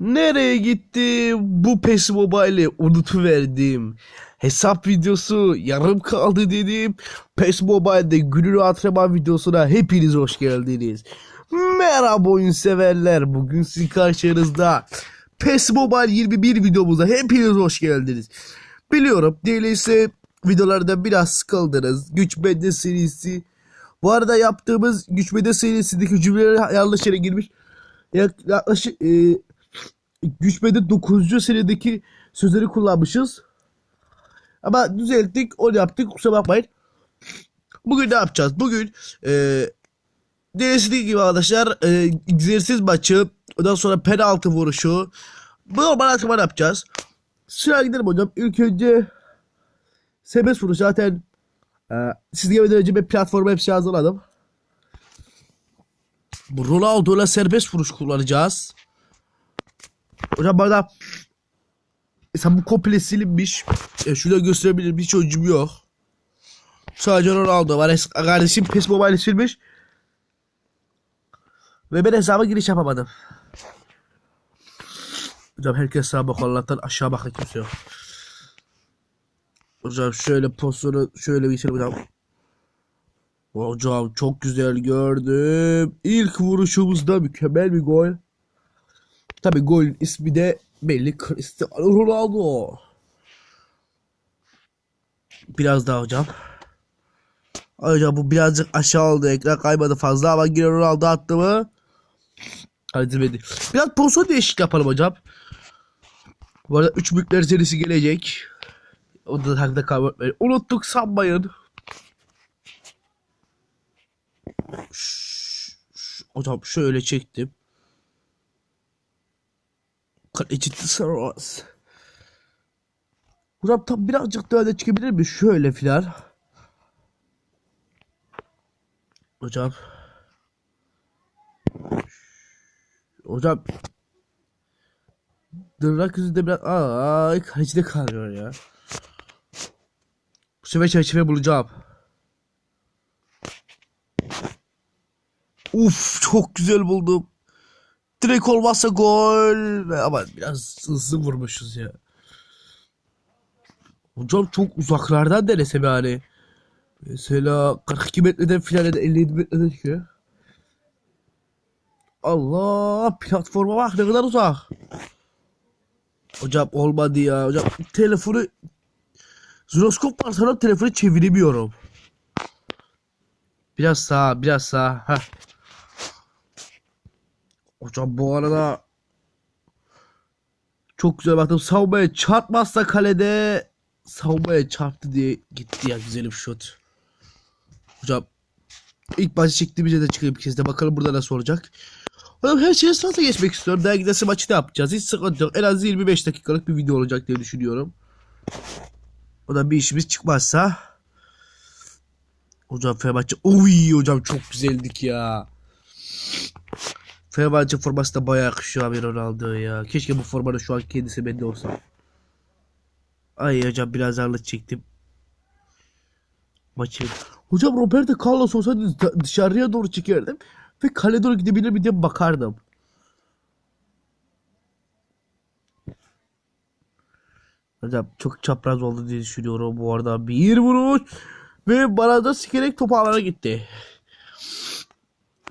Nereye gitti bu PES Mobile'i unutuverdim. Hesap videosu yarım kaldı dedim. PES Mobile'de günün antrenman videosuna hepiniz hoş geldiniz. Merhaba oyun severler. Bugün sizin karşınızda PES Mobile 21 videomuza hepiniz hoş geldiniz. Biliyorum değilse videolardan biraz sıkıldınız. Güç Bende serisi. Bu arada yaptığımız Güç Bende serisindeki cümleler yanlış yere girmiş. Yak- Yaklaşık e, Güçbede 9. senedeki sözleri kullanmışız. Ama düzelttik, onu yaptık. Kusura bakmayın. Bugün ne yapacağız? Bugün e, DLC'deki gibi arkadaşlar e, egzersiz maçı, ondan sonra penaltı vuruşu. Bu normal antrenman yapacağız. Sıra gidelim hocam. İlk önce serbest vuruş zaten e, siz gelmeden önce bir platforma hepsi hazırladım. Ronaldo ile serbest vuruş kullanacağız. Hocam bana mesela bu komple silinmiş. E, şurada gösterebilirim hiç oyuncum yok. Sadece Ronaldo var. Es- Kardeşim PES Mobile silmiş. Ve ben hesaba giriş yapamadım. Hocam herkes sağa bak Allah'tan aşağı bakın kimse yok. Hocam şöyle pozisyonu şöyle geçelim hocam. Hocam çok güzel gördüm. İlk vuruşumuzda mükemmel bir gol. Tabi golün ismi de belli Cristiano Ronaldo. Biraz daha hocam. Ay Hocam bu birazcık aşağı oldu ekran kaymadı fazla ama yine Ronaldo attı mı? Hadi beni. Biraz pozisyon değişik yapalım hocam. Bu arada 3 büyükler serisi gelecek. O da takda kalmayı unuttuk sanmayın. Ş- ş- Hocam şöyle çektim. Kaleci Tsaros. Hocam tam birazcık daha öne çıkabilir mi? Şöyle filan. Hocam. Hocam. Dırnak yüzünde biraz... Ay kalecide kalıyor ya. Bu sefer çerçeve bulacağım. Uf çok güzel buldum. Direkt olmazsa gol. Ama biraz hızlı vurmuşuz ya. Hocam çok uzaklardan denesem yani. Mesela 42 metreden da 57 metreden çıkıyor. Allah platforma bak ne kadar uzak. Hocam olmadı ya. Hocam telefonu Ziroskop var sana telefonu çeviremiyorum. Biraz sağ, biraz sağ. Heh. Hocam bu arada çok güzel baktım. Savunmaya çarpmazsa kalede savunmaya çarptı diye gitti ya güzel bir şut. Hocam ilk maçı çektiğimizde de çıkayım bir kez de bakalım burada nasıl olacak. Hocam her şeyi sırasına geçmek istiyorum. Daha gidesi maçı da yapacağız. Hiç sıkıntı yok. En az 25 dakikalık bir video olacak diye düşünüyorum. O da bir işimiz çıkmazsa. Hocam Fenerbahçe. Uy hocam çok güzeldik ya. Fenerbahçe forması da bayağı yakışıyor abi Ronaldo ya. Keşke bu formanın şu an kendisi bende olsa. Ay hocam biraz ağırlık çektim. Maçı. Hocam Roberto Carlos olsaydı dışarıya doğru çekerdim. Ve kale doğru gidebilir mi diye bakardım. Hocam çok çapraz oldu diye düşünüyorum bu arada. Bir vuruş. Ve bana da sikerek top ağlara gitti.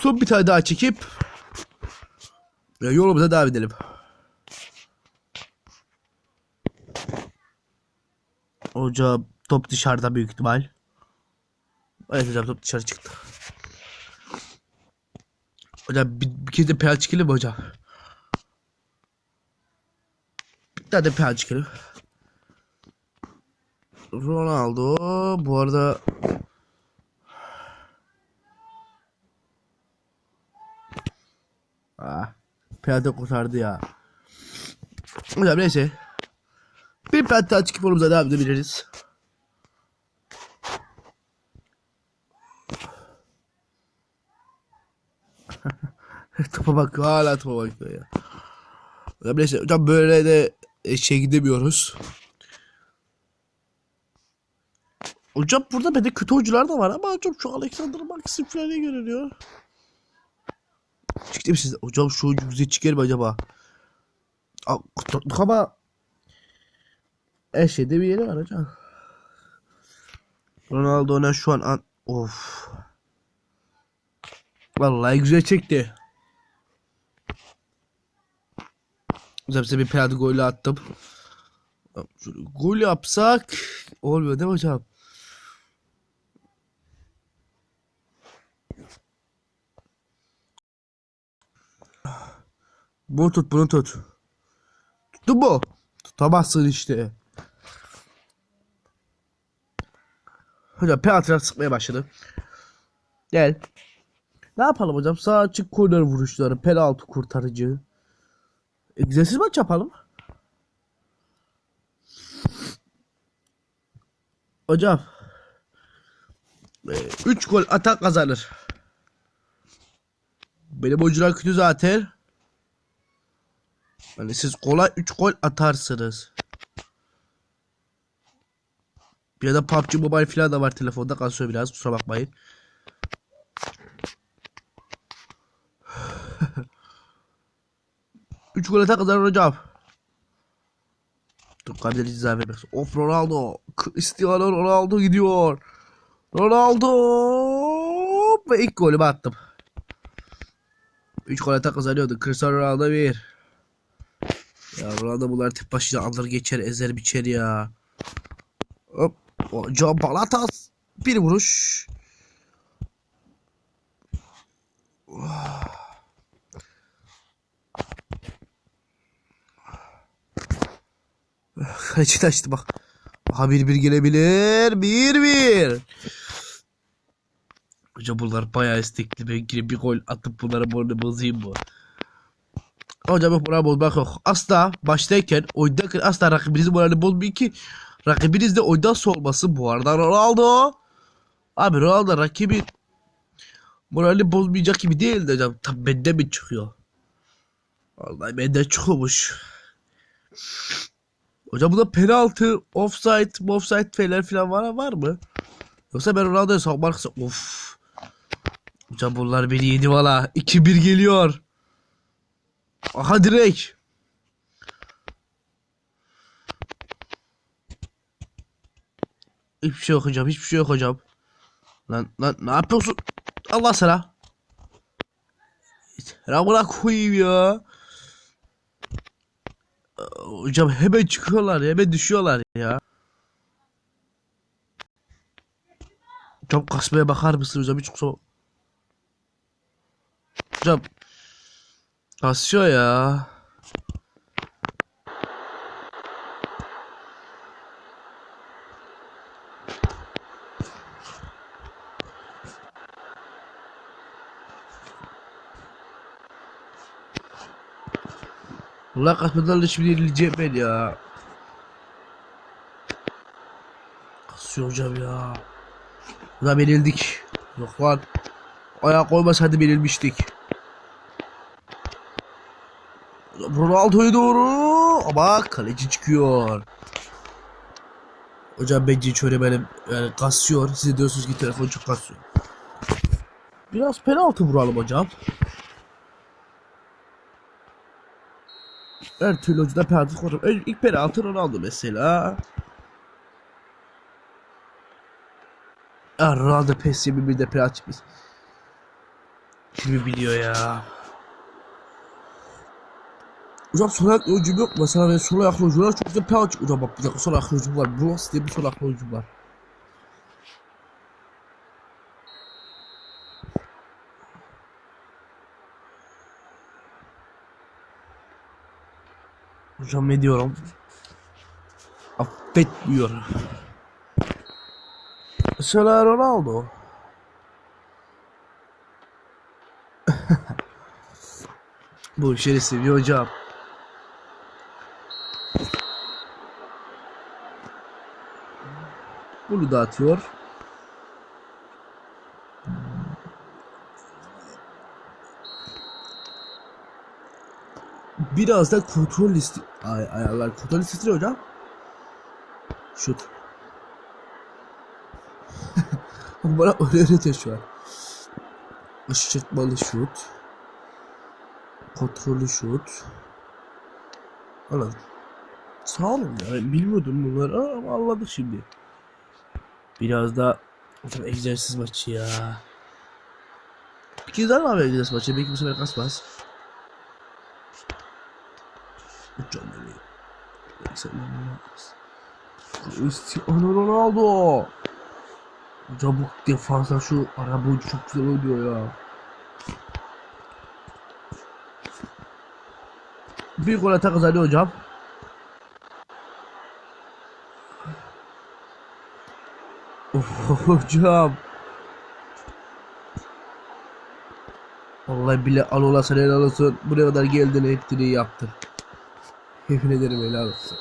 Son bir tane daha çekip yolumuza devam edelim. Hocam top dışarıda büyük ihtimal. Evet hocam top dışarı çıktı. Hocam bir, bir kez de penaltı çıkıyor mu hocam? Bir tane de penaltı çıkıyor. Ronaldo bu arada Ah, penaltı kurtardı ya. Hocam neyse. Bir penaltı daha çıkıp onumuza devam edebiliriz. topa bak hala topa bakıyor ya. Hocam neyse hocam böyle de e, şey gidemiyoruz. Hocam burada bende kötü oyuncular da var ama hocam şu Alexander Maxim falan görünüyor? Çıktı mı siz? Hocam şu oyuncu bize çıkar mı acaba? Aa, kurtulduk ama her şeyde bir yeri var hocam. Ronaldo'na şu an an of. Vallahi güzel çekti. Hocam size bir penaltı golü attım. Şöyle gol yapsak olmuyor değil mi hocam? Bunu tut bunu tut. Tuttun mu? Tutamazsın işte. Hocam penaltılar sıkmaya başladı. Gel. Ne yapalım hocam? Sağ açık korner vuruşları, penaltı kurtarıcı. Egzersiz maç yapalım. Hocam. 3 gol atak kazanır. Benim oyuncular kötü zaten. Hani siz kolay 3 gol atarsınız. Bir de PUBG Mobile falan da var telefonda kasıyor biraz kusura bakmayın. Üç gol atak kazanır hocam. Dur ceza vermek. Of Ronaldo. Cristiano Ronaldo gidiyor. Ronaldo. Ve ilk golümü attım. 3 gol atak kazanıyordu. Cristiano Ronaldo 1. Ya Ronaldo bunlar tek başına alır geçer ezer biçer ya. Hop. Hocam Balatas. Bir vuruş. Kaleci taştı bak. Aha bir bir gelebilir. Bir bir. Hocam bunlar bayağı istekli. Ben girip bir gol atıp bunlara boynu bozayım mı? Hocam moral bozmak yok. Asla baştayken oynarken asla rakibinizin moralini bozmayın ki rakibiniz de oyundan soğumasın. Bu arada Ronaldo. Abi Ronaldo rakibi moralini bozmayacak gibi değil de hocam. Tabi bende mi çıkıyor? Vallahi bende çıkıyormuş. Hocam bu da penaltı, offside, offside falan filan var, var mı? Yoksa ben Ronaldo'ya istiyorum. Of. Hocam bunlar beni yedi valla. 2-1 geliyor. Aha direkt. Hiçbir şey yok hocam. Hiçbir şey yok hocam. Lan lan ne yapıyorsun? Allah sana. Ramına koyayım ya. Hocam hemen çıkıyorlar hemen düşüyorlar ya. Hocam kasmaya bakar mısın hocam hiç kusura Hocam kasıyor ya. Allah kasmadan da şimdi yenileceğim ben ya. Kasıyor hocam ya. Ulan yenildik. Yok lan. Ayak koymasaydı yenilmiştik. Ronaldo'ya doğru. Ama kaleci çıkıyor. Hocam bence hiç öyle benim yani kasıyor. Siz diyorsunuz ki telefon çok kasıyor. Biraz penaltı vuralım hocam. Her türlü hocadan penaltı. Önce ilk penaltı Ronaldo mesela. Ah Ronaldo pes bir de penaltı çıkmış. Kimi biliyor ya. Hocam sol ayaklı oyuncum yok. Mesela ben sol ayaklı oyuncular çok güzel penaltı. Hocam bak bir dakika sol ayaklı oyuncum var. Bronze diye bir sol ayaklı oyuncum var. Hocam ne diyorum? Affetmiyor. Mesela Ronaldo. Bu işleri seviyor hocam. Bunu da atıyor. Biraz da kontrol listi ay ayarlar kontrol listesi ne hocam? Şut. Bana öyle öğretiyor şu an. Işıtmalı şut. Kontrollü şut. Anladım. Sağ olun ya. Ben bilmiyordum bunları ama anladık şimdi. Biraz da hocam egzersiz maçı ya. Bir kez daha abi egzersiz maçı? Belki bu sefer kasmaz. Neyse inanılmaz. Cristiano Ronaldo. Bu defansa şu araba çok güzel oynuyor ya. Bir gol atak kazanıyor hocam. Of, hocam. Vallahi bile al ola sana helal olsun. Buraya kadar geldin hepsini yaptın. Yemin ederim helal olsun.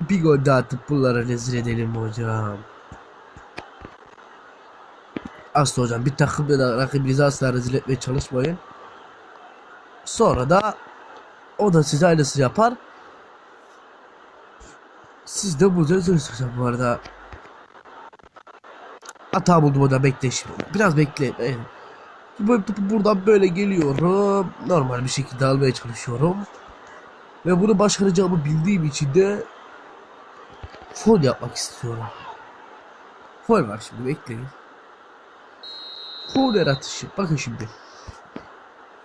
Bir gol daha atıp bunları rezil edelim hocam. Aslı hocam bir takımda da rakibinizi asla rezil etmeye çalışmayın. Sonra da o da size aynısı yapar. Siz de burada üzülürsünüz hocam bu arada. Hata buldum hocam bekle şimdi. Biraz bekle. Bu- Buradan böyle geliyorum. Normal bir şekilde almaya çalışıyorum. Ve bunu başaracağımı bildiğim için de Fol yapmak istiyorum. Fol var şimdi bekleyin. Korner atışı. Bakın şimdi.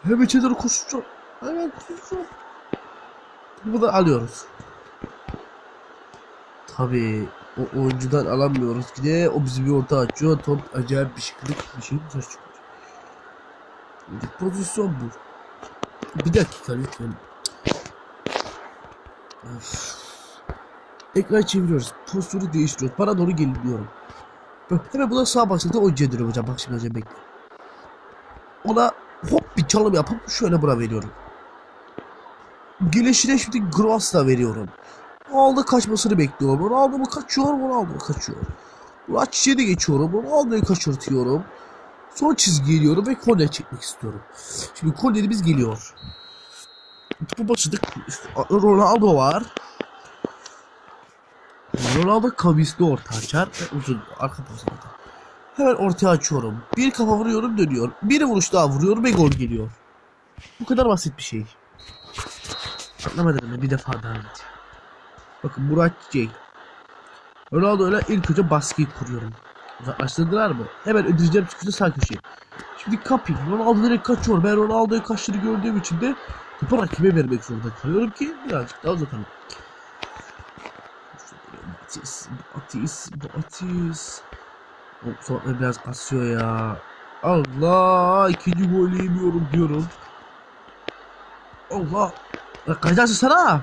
Hem içe doğru koşacağım. Hemen koşacağım. Bunu da alıyoruz. Tabii o oyuncudan alamıyoruz ki de o bizi bir orta açıyor. Top acayip bir şekilde bir şey dışarı çıkıyor. Pozisyon bu. Bir dakika lütfen. Of. Ekran çeviriyoruz. Pozisyonu değiştiriyoruz. Bana doğru gelin Hemen buna sağ başlıkta oyuncuya dönüyorum hocam. Bak şimdi hocam bekle. Ona hop bir çalım yapıp şöyle buna veriyorum. Gelişine şimdi Gross'la veriyorum. Ronaldo kaçmasını bekliyorum. Ronaldo mu kaçıyor? Ronaldo mu kaçıyor? Murat Çiçeğe de geçiyorum. Ronaldo'yu kaçırtıyorum. Son çizgiye geliyorum ve korner çekmek istiyorum. Şimdi kornerimiz geliyor. Bu başladık. Ronaldo var. Ronaldo kavisli orta açar ve uzun arka pozisyonda. Hemen ortaya açıyorum. Bir kafa vuruyorum dönüyor. Bir vuruş daha vuruyorum ve gol geliyor. Bu kadar basit bir şey. Anlamadım? Bir defa daha anlatayım. Bakın Murat Çiçek. Ronaldo ile ilk önce baskıyı kuruyorum. Uzaklaştırdılar mı? Hemen ödeyeceğim çıkışı sağ köşeye. Şimdi kapayım. Ronaldo direkt kaçıyor. Ben Ronaldo'yu kaçtığını gördüğüm için de topu rakibe vermek zorunda kalıyorum ki birazcık daha uzatalım. Batis, Batis, Batis. O sonra biraz kasıyor ya. Allah ikinci golü yemiyorum diyorum. Allah. Ya kaçarsın sana.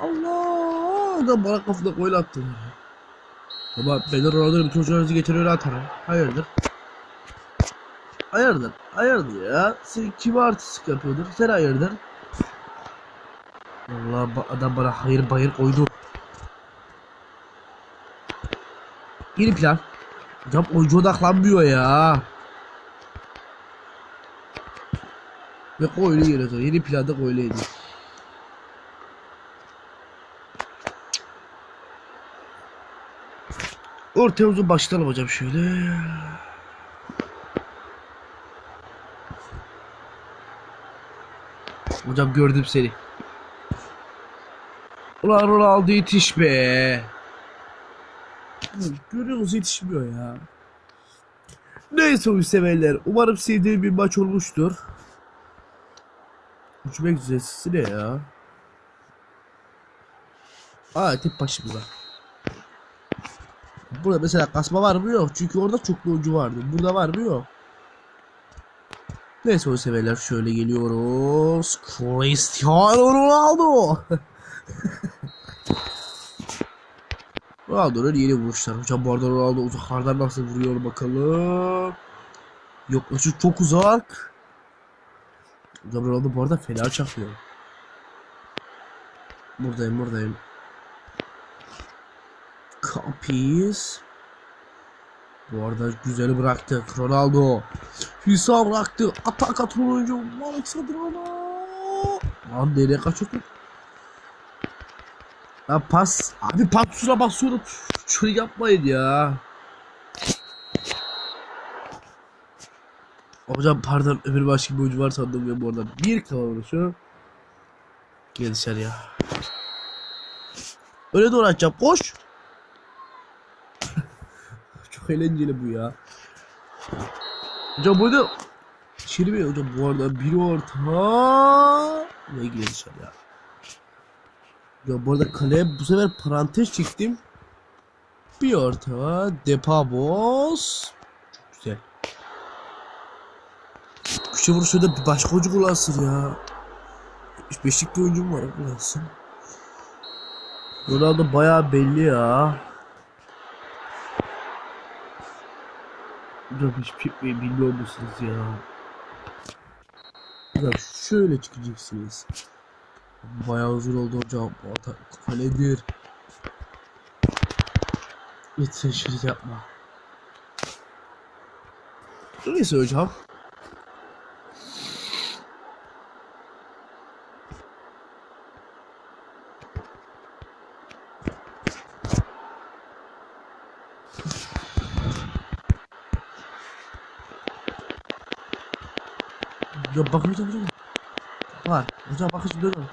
Allah. Adam bana kafada gol attı. Ama ben de Ronaldo'yu bütün geçen öyle atarım. Hayırdır? Hayırdır? Hayırdır ya? Sen kime artistik yapıyordur? Sen hayırdır? Allah adam bana hayır bayır koydu. Yeni plan. Hocam oyuncu odaklanmıyor ya. Ve koylu geliyor. Yeni planda koyluydu. Ortaya uzun başlayalım hocam şöyle. Hocam gördüm seni. Ulan Ronaldo yetiş be. Görüyoruz yetişmiyor ya. Neyse oyun severler. Umarım sevdiğim bir maç olmuştur. Uçmak düzensiz ne ya? Aa tek başımıza. Burada mesela kasma var mı yok. Çünkü orada çok oyuncu vardı. Burada var mı yok. Neyse oyun severler şöyle geliyoruz. Cristiano Ronaldo. Ronaldo'nun yeni vuruşlar. Hocam bu arada Ronaldo uzaklardan nasıl vuruyor bakalım. Yok şu çok uzak. Hocam Ronaldo bu arada fena çakıyor. Buradayım buradayım. Copies. Bu arada güzeli bıraktı. Ronaldo. Hüsa bıraktı. Atak atan oyuncu. Alexander Arnold. Lan nereye kaçırdın? Ya pas. Abi pas tuşuna basıyorum. Şunu yapmayın ya. Hocam pardon öbür başka bir oyuncu var sandım ya bu arada. Bir kafa vuruşu. Gel dışarıya. Öyle doğru açacağım. Koş. Çok eğlenceli bu ya. Hocam burada mi hocam bu arada bir orta ve gir dışarıya. Ya bu arada kaleye bu sefer parantez çektim. Bir orta depa boz. Çok güzel. Köşe vuruşu da bir başka oyuncu kullansın ya. Beşik bir oyuncum var kullansın. Ronaldo bayağı belli ya. Hocam hiçbir şey bilmiyor musunuz ya? Ya şöyle çıkacaksınız. Bayağı uzun oldu hocam. Bu ata kaledir. Lütfen şöyle yapma. Neyse hocam. Ya bakın hocam. Var. Hocam şimdi durun.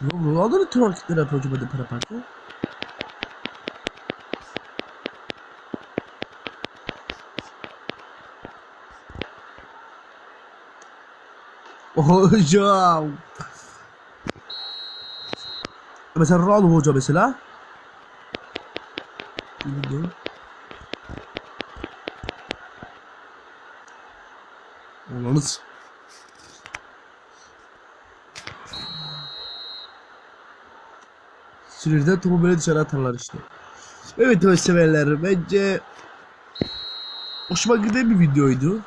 Yok Ronaldo'nun tüm hareketleri yapıyor hocam hadi para parça. Hocam. Mesela Ronaldo hoca mesela. Şimdi. Olanız. Sinirden topu böyle dışarı atarlar işte. Evet hoş severler bence hoşuma giden bir videoydu.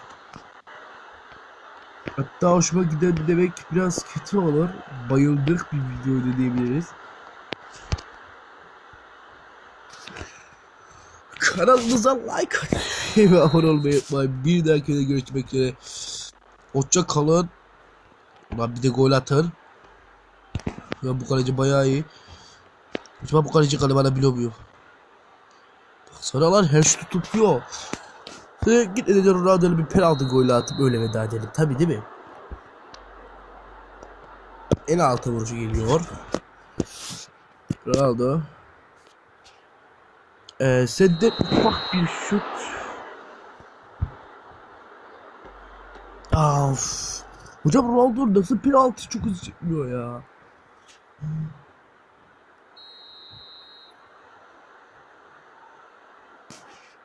Hatta hoşuma giden demek biraz kötü olur. Bayıldık bir videoydu diyebiliriz. Kanalımıza like atmayı ve abone olmayı unutmayın. Bir dahaki videoda görüşmek üzere. Hoşça kalın. Ulan bir de gol atın. Ya bu kaleci bayağı iyi. Acaba bu kaleci kale bana biliyor muyum? Baksana lan her şutu tutuyor. Ve git edeceğim Ronaldo'ya bir penaltı golü atıp öyle veda edelim. Tabi değil mi? En altı vuruşu geliyor. Ronaldo. Ee, senden ufak bir şut. Of. Hocam Ronaldo nasıl penaltı çok hızlı çekmiyor ya.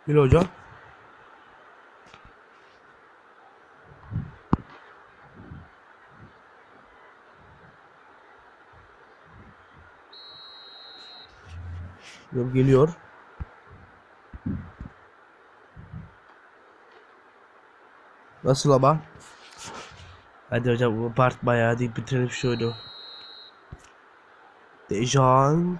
Gel hocam. Yok geliyor. Nasıl ama? Hadi hocam part bayağı deyip bitirelim şu oyunu. Dejan.